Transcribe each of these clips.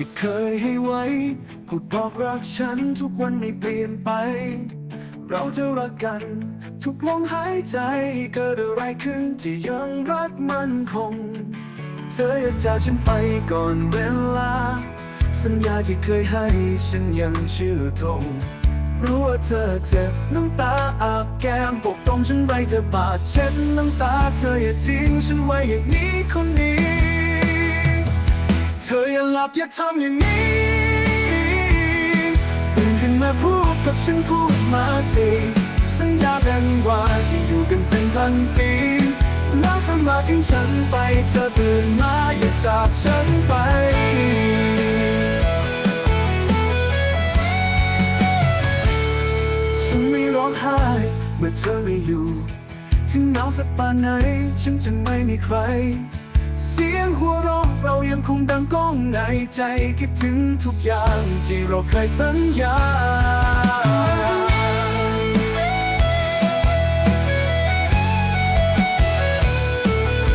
ที่เคยให้ไว้พูดบอกรักฉันทุกวันไม่เปลี่ยนไป เราจะรักกัน ทุกลมหายใจเกิดอะไรขึ้นที่ยังรักมันคง เธออย่าจากฉันไปก่อนเวลา สัญญาที่เคยให้ฉันยังชื่อตรงรู้ว่าเธอเจ็บน้ำตาอาบแก้มปกป้องฉันไว้เธอบาดเช็ดน้ำตาเธออย่าทิ้งฉันไว้อย่างนี้คนนี้ เธออย่าหลับอย่าทำอย่างนี้ตื่นขึ้นมาพูดกับฉันพูดมาสิสัญญากันว่าที่อยู่กันเป็นพันปีแล้วถ้ามาทิ้งฉันไปเธอตื่นมาอย่าจากฉันไปฉันไม่ร้องไห้เมื่อเธอไม่อยู่ถึงหนาวสักปานไหนฉันจะไม่มีใคร สียงหัวเราะเรายังคงดังก้องในใจคิดถึงทุกอย่างที่เราเคยสัญญา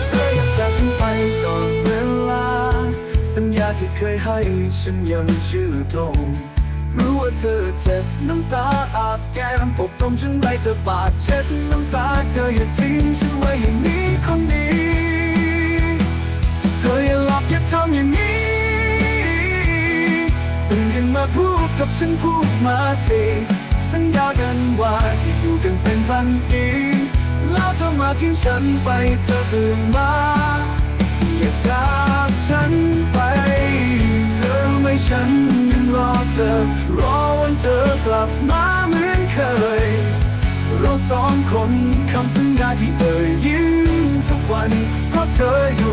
เธออยากจากฉันไปก่อนเวลา สัญญาที่เคยให้ฉันยังชื่อตรงรู้ว่าเธอเจ็บน้ำตาอาบแก้มปกป้องฉันไว้เธอบาดเช็ดน้ำตาเธออย่าทิ้งฉันไว้อย่างนี้คนดีเธ ออย่าหลับอย่าทำอย่างนี้ตื่นขึ้นมาพูดกับฉันพูดมาสิสัญญากันว่าจะอยู่กันเป็นพันปีแล้วเธอมาทิ้งฉันไปเธอตื่นมาอย่าจากฉันไป เธอรู้ไหม่ฉันยังรอเธอ รอวันเธอกลับมาเหมือนเคย เราสองคนคำสัญญาที่เอ่ยยิ้มทุกวัน เพราะเธออยู่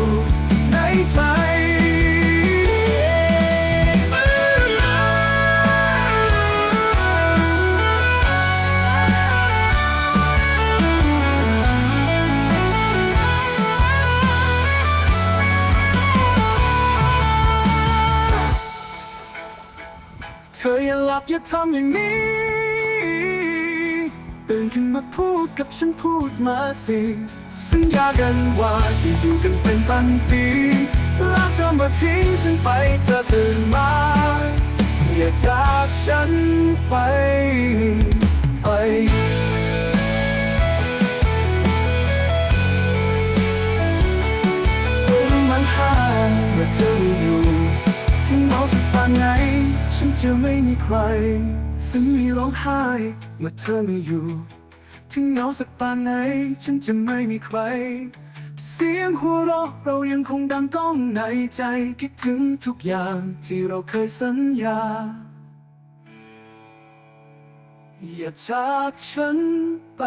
ธออย่าหลับอย่าทำอย่างนี้ ตื่นขึ้นมาพูดกับฉันพูดมาสิสัญญากันว่าจะอยู่กันเป็นพันปีแล้วเธอมาทิ้งฉันไปเธอตื่นมา อย่าจากฉันไปไปเธอมันหายเมื่อเธอ จะไม่มีใครซึ่งมีร้องไห้เมื่อเธอไม่อยู่ ถึงเหงาสักปานไหน ฉันจะไม่มีใคร เสียงหัวเราะเรายังคงดังก้องในใจคิดถึงทุกอย่างที่เราเคยสัญญา อย่าจากฉันไป